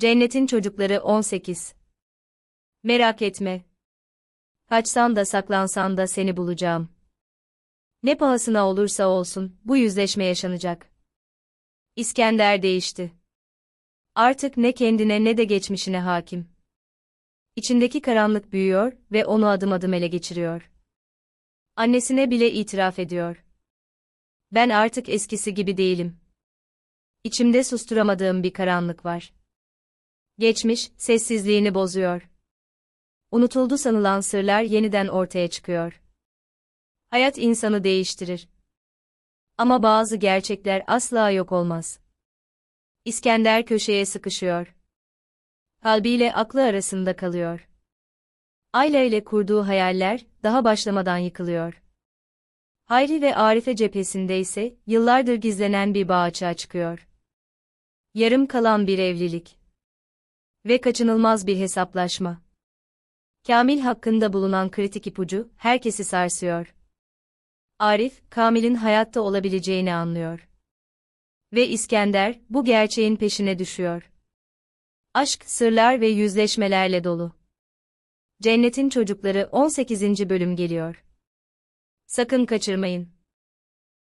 Cennetin Çocukları 18 Merak etme. Kaçsan da saklansan da seni bulacağım. Ne pahasına olursa olsun, bu yüzleşme yaşanacak. İskender değişti. Artık ne kendine ne de geçmişine hakim. İçindeki karanlık büyüyor ve onu adım adım ele geçiriyor. Annesine bile itiraf ediyor. Ben artık eskisi gibi değilim. İçimde susturamadığım bir karanlık var. Geçmiş, sessizliğini bozuyor. Unutuldu sanılan sırlar yeniden ortaya çıkıyor. Hayat insanı değiştirir. Ama bazı gerçekler asla yok olmaz. İskender köşeye sıkışıyor. Kalbiyle aklı arasında kalıyor. Ayla ile kurduğu hayaller daha başlamadan yıkılıyor. Hayri ve Arife cephesinde ise yıllardır gizlenen bir bağ açığa çıkıyor. Yarım kalan bir evlilik. Ve kaçınılmaz bir hesaplaşma. Kamil hakkında bulunan kritik ipucu herkesi sarsıyor. Arif, Kamil'in hayatta olabileceğini anlıyor. Ve İskender, bu gerçeğin peşine düşüyor. Aşk, sırlar ve yüzleşmelerle dolu. Cennetin Çocukları 18. bölüm geliyor. Sakın kaçırmayın.